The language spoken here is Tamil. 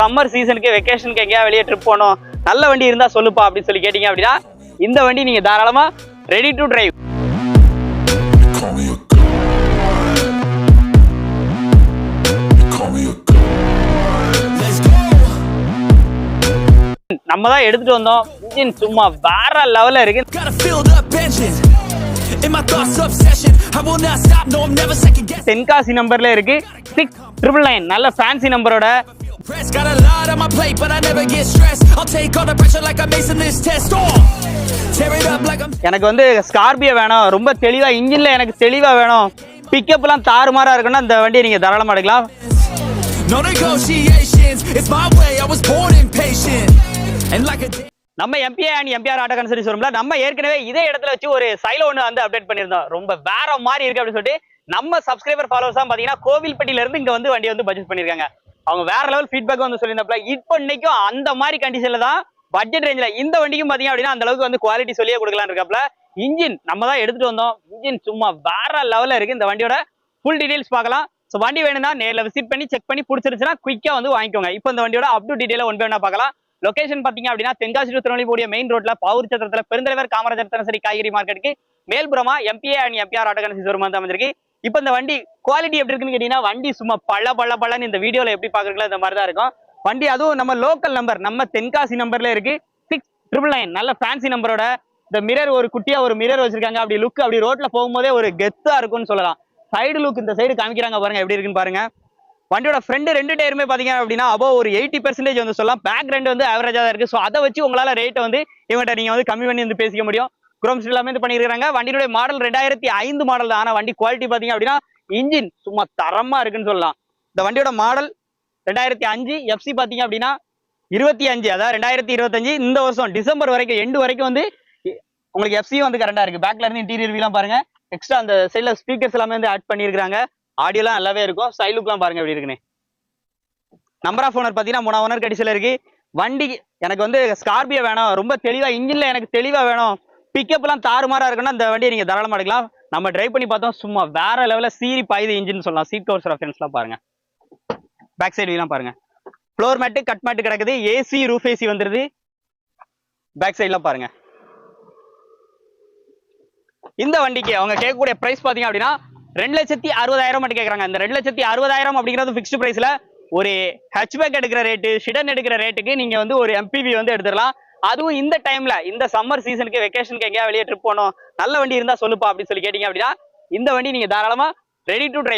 சம்மர் சீசனுக்கு வெக்கேஷனுக்கு எங்கேயா வெளியே ட்ரிப் போகணும். நல்ல வண்டி இருந்தா சொல்லுப்பா அப்படின்னு சொல்லி கேட்டீங்க அப்படின்னா இந்த வண்டி நீங்க தாராளமா ரெடி டு டிரைவ். நம்ம தான் எடுத்துட்டு வந்தோம். இன்ஜின் சும்மா வேற லெவல்ல இருக்கு. தென்காசி நம்பர்ல இருக்கு. சிக்ஸ் ட்ரிபிள் நைன் நல்ல ஃபேன்சி நம்பரோட Press got a lot on my plate, but I never get stressed. I'll take all the pressure like I'm acing this test. Oh, tear it up like I'm. எனக்கு வந்து ஸ்கார்பியோ வேணும் ரொம்ப தெளிவா இன்ஜின்ல எனக்கு தெளிவா வேணும் பிக்கப்லாம் தாறுமாறா இருக்குன்னா இந்த வண்டியை நீங்க தாராளமா எடுக்கலாம் No negotiations. It's my way. I was born impatient. And like a. நம்ம எம்பிஏ அண்ட் எம்பிஆர் ஆட்டோ கன்சரி ஷோரூம்ல நம்ம ஏற்கனவே இதே இடத்துல வச்சு ஒரு சைலோ ஒன்று வந்து அப்டேட் பண்ணியிருந்தோம் ரொம்ப வேற மாதிரி இருக்கு அப்படின்னு சொல்லிட்டு நம்ம சப்ஸ்கிரைபர் ஃபாலோவர்ஸ் தான் பாத்தீங்கன்னா கோவில்பட்டியில இருந்து இங்க வந்து வண்டி வந்து பட்ஜெட் பண்ணிருக்காங்க அவங்க வேற லெவல் ஃபீட்பேக் வந்து சொல்லியிருந்தாப்ல இப்போ இன்னைக்கும் அந்த மாதிரி கண்டிஷன்ல தான் பட்ஜெட் ரேஞ்சில் இந்த வண்டிக்கும் பாத்தீங்க அப்படின்னா அந்த அளவுக்கு வந்து குவாலிட்டி சொல்லியே கொடுக்கலாம் இருக்காப்ல இன்ஜின் நம்ம தான் எடுத்துட்டு வந்தோம். இன்ஜின் சும்மா வேற லெவலில் இருக்கு. இந்த வண்டியோட ஃபுல் டீடைல்ஸ் பார்க்கலாம். ஸோ வண்டி வேணும்னா நேரில் விசிட் பண்ணி செக் பண்ணி பிடிச்சிருச்சுன்னா குயிக்காக வந்து வாங்கிக்கோங்க. இப்போ இந்த வண்டியோட அப் டு டீடைலாக ஒன் வேணா பார்க்கலாம். லொகேஷன் பார்த்தீங்க அப்படின்னா தென்காசி டு திருநெல்வேலி மெயின் ரோட்ல பவுர் சத்திரத்தில் பெருந்தலைவர் காமராஜர் தினசரி காய்கறி மார்க்கெட்டுக்கு மேல்புறமா எம்பிஏ அண்ட் எம்பிஆர் ஆட்டோ கன்சி ஷோரூம் வந்து அமைஞ்சிருக்கு. இப்போ இந்த வண்டி குவாலிட்டி எப்படி இருக்குன்னு கேட்டீங்கன்னா வண்டி சும்மா பல பல பலன்னு இந்த வீடியோவில் எப்படி பார்க்குறீங்களோ இந்த மாதிரி தான் இருக்கும். வண்டி அதுவும் நம்ம லோக்கல் நம்பர் நம்ம தென்காசி நம்பர்ல இருக்கு. சிக்ஸ் ட்ரிபிள் நைன் நல்ல ஃபேன்சி நம்பரோட இந்த மிரர் ஒரு குட்டியா ஒரு மிரர் வச்சிருக்காங்க. அப்படி லுக் அப்படி ரோட்ல போகும்போதே ஒரு கெத்தா இருக்கும்னு சொல்லலாம். சைடு லுக் இந்த சைடு காமிக்கிறாங்க பாருங்க எப்படி இருக்குன்னு பாருங்க. வண்டியோட ஃப்ரண்ட் ரெண்டு டயருமே பாத்தீங்க அப்படின்னா அப்போ ஒரு எயிட்டி பெர்சன்டேஜ் வந்து சொல்லலாம். பேக் ரெண்டு வந்து ஆவரேஜா தான் இருக்கு. ஸோ அதை வச்சு உங்களால ரேட்டை வந்து இவங்ககிட்ட நீங்க வந்து கம்மி பண்ணி வந்து பேசிக்க முடியும். குரோம் எல்லாமே இது பண்ணியிருக்காங்க வண்டியோட மாடல் ரெண்டாயிரத்தி ஐந்து மாடல் தான். ஆனால் வண்டி குவாலிட்டி பார்த்தீங்க அப்படின்னா இன்ஜின் சும்மா தரமா இருக்குன்னு சொல்லலாம். இந்த வண்டியோட மாடல் ரெண்டாயிரத்தி அஞ்சு எஃப்சி பார்த்தீங்க அப்படின்னா இருபத்தி அஞ்சு அதாவது ரெண்டாயிரத்தி இருபத்தஞ்சு இந்த வருஷம் டிசம்பர் வரைக்கும் எண்டு வரைக்கும் வந்து உங்களுக்கு எஃப்சியும் வந்து கரெக்டா இருக்கு. பேக்ல இருந்து இன்டீரியர் வீலாம் பாருங்க. எக்ஸ்ட்ரா அந்த சைடில் ஸ்பீக்கர்ஸ் எல்லாமே வந்து ஆட் பண்ணியிருக்காங்க ஆடியோலாம் நல்லாவே இருக்கும். சைலுக்குலாம் பாருங்க எப்படி இருக்குன்னு. நம்பர் ஆஃப் ஓனர் பார்த்தீங்கன்னா மூணு ஓனர் கடிசியில் இருக்கு. வண்டி எனக்கு வந்து ஸ்கார்பியோ வேணும். ரொம்ப தெளிவாக இன்ஜின்ல எனக்கு தெளிவாக வேணும். பிக்கப்லாம் தாறுமாறாக இருக்குன்னா இந்த வண்டியை நீங்க தாராளமா எடுக்கலாம். நம்ம ட்ரைவ் பண்ணி பார்த்தோம் சும்மா வேற லெவலில் சீரி பாயுது இன்ஜின் சொல்லலாம். சீட் கவர்ஸ் ரெஃபரன்ஸ்லாம் பாருங்க. பேக் சைடு வீலாம் பாருங்க. ஃப்ளோர் மேட்டு கட் மேட்டு கிடக்குது. ஏசி ரூஃப் ஏசி வந்துடுது பேக் சைட்லாம் பாருங்க. இந்த வண்டிக்கு அவங்க கேட்கக்கூடிய பிரைஸ் பாத்தீங்க அப்படின்னா ரெண்டு லட்சத்தி அறுபதாயிரம் மட்டும் கேட்குறாங்க. இந்த ரெண்டு லட்சத்தி அறுபதாயிரம் அப்படிங்கிறது ஃபிக்ஸ்டு பிரைஸ்ல ஒரு ஹேட்ச்பேக் எடுக்கிற ரேட்டு ஷிடன் எடுக்கிற ரேட்டுக்கு நீங்க வந்து ஒரு எம்பிவி வந்து எடுத்துடலாம். அதுவும் இந்த டைம்ல இந்த சம்மர் சீசனுக்கு வெக்கேஷனுக்கு எங்கேயா வெளியே ட்ரிப் போனோம் நல்ல வண்டி இருந்தா சொல்லுப்பா அப்படின்னு சொல்லி கேட்டீங்க அப்படின்னா இந்த வண்டி நீங்க தாராளமா ரெடி டு டிரைவ்